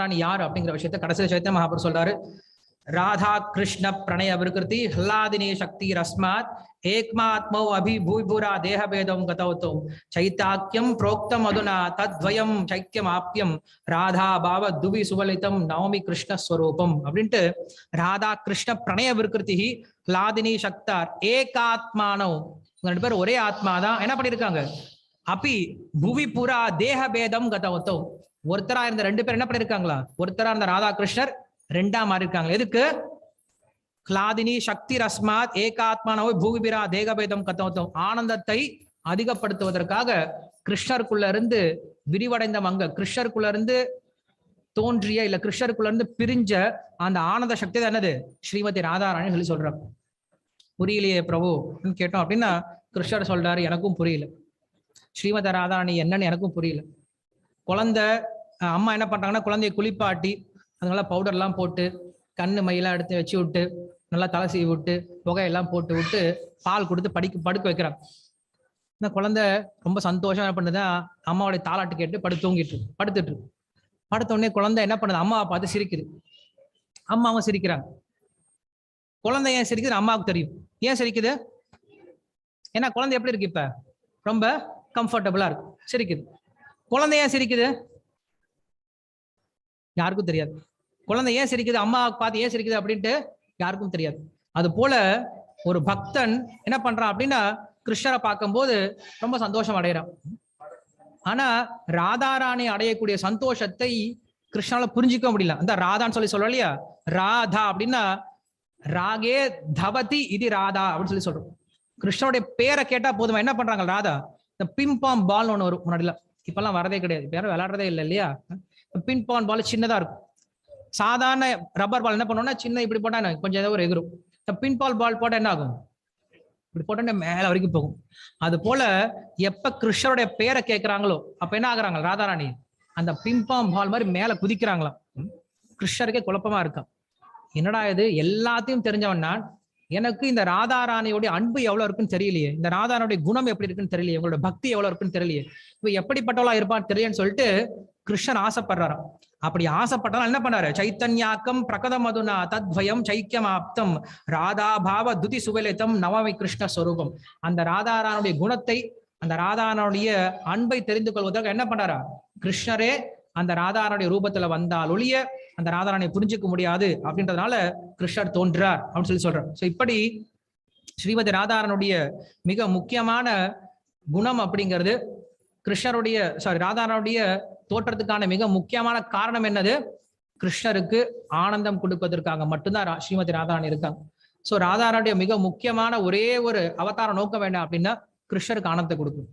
ராணி யார் அப்படிங்கிற விஷயத்த கடைசியில் சைத்தன்ய மகாபுர் சொல்றாரு. ராதா கிருஷ்ண பிரணய விருக்கிருதி ஹல்லாதினி சக்தி ரஸ்மாத் ஏக்மாத்மௌ அபிபூபுரா தேகபேதம் கதௌத்தௌ. சைத்தாக்கியம் புரோக்தம் அதுனா தத்வயம் சைக்கியம் ஆப்பியம் ராதா பாவ துவி சுவலிதம் நவமி கிருஷ்ணஸ்வரூபம் அப்படின்ட்டு ராதா கிருஷ்ண பிரணய விருக்கிருதி ஹ்லாதினி சக்தார் ஏகாத்மானவ் ரெண்டு பேர் ஒரே ஆத்மா தான் என்ன பண்ணிருக்காங்க அப்பி புவி புறா தேக பேதம் கதவத்தோ. ஒருத்தரா இருந்த ரெண்டு பேர் என்ன பண்ணிருக்காங்களா? ஒருத்தரா இருந்த ராதாகிருஷ்ணர் ரெண்டா மாறி இருக்காங்க எதுக்கு? கிளாதினி சக்தி ரஸ்மாத் ஏகாத்மானவை பூவிபிரா தேகபேதம் கத்தவத்தம் ஆனந்தத்தை அதிகப்படுத்துவதற்காக கிருஷ்ணருக்குள்ள இருந்து விரிவடைந்த மங்க கிருஷ்ணருக்குள்ள இருந்து தோன்றிய இல்ல கிருஷ்ணருக்குள்ள இருந்து பிரிஞ்ச அந்த ஆனந்த சக்தி தான் என்னது? ஸ்ரீமதி ராதாராணி சொல்லி சொல்றாங்க. புரியலையே பிரபு கேட்டோம் அப்படின்னா கிருஷ்ணர் சொல்றாரு எனக்கும் புரியல. ஸ்ரீமத ராதாராணி என்னன்னு எனக்கும் புரியல. குழந்தை அம்மா என்ன பண்றாங்கன்னா குழந்தைய குளிப்பாட்டி அதனால பவுடர்லாம் போட்டு கண்ணு மையெல்லாம் எடுத்து வச்சு விட்டு நல்லா தலை சீவி விட்டு புகையெல்லாம் போட்டு விட்டு பால் கொடுத்து படிக்க படுக்க வைக்கிறாங்க. இந்த குழந்தை ரொம்ப சந்தோஷம் என்ன பண்ணுது அம்மாவுடைய தாலாட்டு கேட்டு படுத்து தூங்கிட்டு இருக்கு, படுத்துட்டு இருக்கு. படுத்த உடனே குழந்தை என்ன பண்ணுது? அம்மாவை பார்த்து சிரிக்குது. அம்மாவும் சிரிக்கிறாங்க. குழந்தை ஏன் சிரிக்குது? அம்மாவுக்கு தெரியும். ஏன் சிரிக்குது? ஏன்னா குழந்தை எப்படி இருக்கு இப்ப? ரொம்ப கம்ஃபர்டபுளா இருக்கு சிரிக்குது. குழந்தை ஏன் சிரிக்குது? யாருக்கும் தெரியாது. குழந்தை ஏன் சிரிக்குது? அம்மா பார்த்து ஏன் சிரிக்குது அப்படின்ட்டு யாருக்கும் தெரியாது. அது போல ஒரு பக்தன் என்ன பண்றான் அப்படின்னா கிருஷ்ணரை பார்க்கும்போது ரொம்ப சந்தோஷம் அடைகிறான். ஆனா ராதாராணி அடையக்கூடிய சந்தோஷத்தை கிருஷ்ணால புரிஞ்சிக்க முடியல. அந்த ராதான்னு சொல்லி சொல்றோம் இல்லையா? ராதா அப்படின்னா ராகே தவதி இது ராதா அப்படின்னு சொல்லி சொல்றோம். கிருஷ்ணனுடைய பேரை கேட்டா போதுமா? என்ன பண்றாங்க ராதா? இந்த பிம்பாம் பால் ஒன்று வரும் முன்னாடிலாம் இப்பெல்லாம் வரதே கிடையாது. யாரும் விளையாடுறதே இல்லை இல்லையா? பின்பான் பால் சின்னதா இருக்கும். சாதாரண ரப்பர் பால் என்ன பண்ணுவோம்னா சின்ன இப்படி போட்டால் கொஞ்சம் ஏதோ ஒரு எகிரும் இந்த பின்பால் பால் போட்டால் போட்டா என்ன ஆகும்? இப்படி போட்டோன்னே மேல வரைக்கும் போகும். அது போல எப்ப கிருஷ்ணருடைய பேரை கேட்கிறாங்களோ அப்ப என்ன ஆகுறாங்க ராதாராணி? அந்த பிம்பாம் பால் மாதிரி மேல குதிக்கிறாங்களாம். கிருஷ்ணருக்கே குழப்பமா இருக்கான். என்னடா இது? எல்லாத்தையும் தெரிஞ்சவன் நான். எனக்கு இந்த ராதாராணியோட அன்பு எவ்வளவு இருக்குன்னு தெரியலையே. இந்த ராதாராணியோட குணம் எப்படி இருக்குன்னு தெரியலையே. உங்களோட பக்தி எவ்வளவு இருக்குன்னு தெரியலையே. இவ எப்படிப்பட்டவளா இருப்பான்னு தெரியலன்னு சொல்லிட்டு கிருஷ்ணன் ஆசைப்படுறாராம். அப்படி ஆசைப்பட்டாலும் என்ன பண்ணாரு? சைத்தன்யாக்கம் பிரகத மதுனா தத்வயம் சைக்கியம் ஆப்தம் ராதா பாவ துதி சுவலிதம் நவமி கிருஷ்ண ஸ்வரூபம் அந்த ராதாரானுடைய குணத்தை அந்த ராதானுடைய அன்பை தெரிந்து கொள்வதற்கு என்ன பண்ணாரா கிருஷ்ணரே அந்த ராதாரனுடைய ரூபத்துல வந்தால் ஒழிய அந்த ராதாரானை புரிஞ்சுக்க முடியாது அப்படின்றதுனால கிருஷ்ணர் தோன்றார் அப்படின்னு சொல்லி சொல்றார். ஸோ இப்படி ஸ்ரீமதி ராதாரனுடைய மிக முக்கியமான குணம் அப்படிங்கிறது கிருஷ்ணருடைய சாரி ராதாரனுடைய தோற்றத்துக்கான மிக முக்கியமான காரணம் என்னது? கிருஷ்ணருக்கு ஆனந்தம் கொடுப்பதற்காக மட்டும்தான் ரா- ஸ்ரீமதி ராதாராணி இருக்காங்க. ஸோ ராதாரனுடைய மிக முக்கியமான ஒரே ஒரு அவதார நோக்கம் வேண்டாம் அப்படின்னா கிருஷ்ணருக்கு ஆனந்தத்தை கொடுக்கும்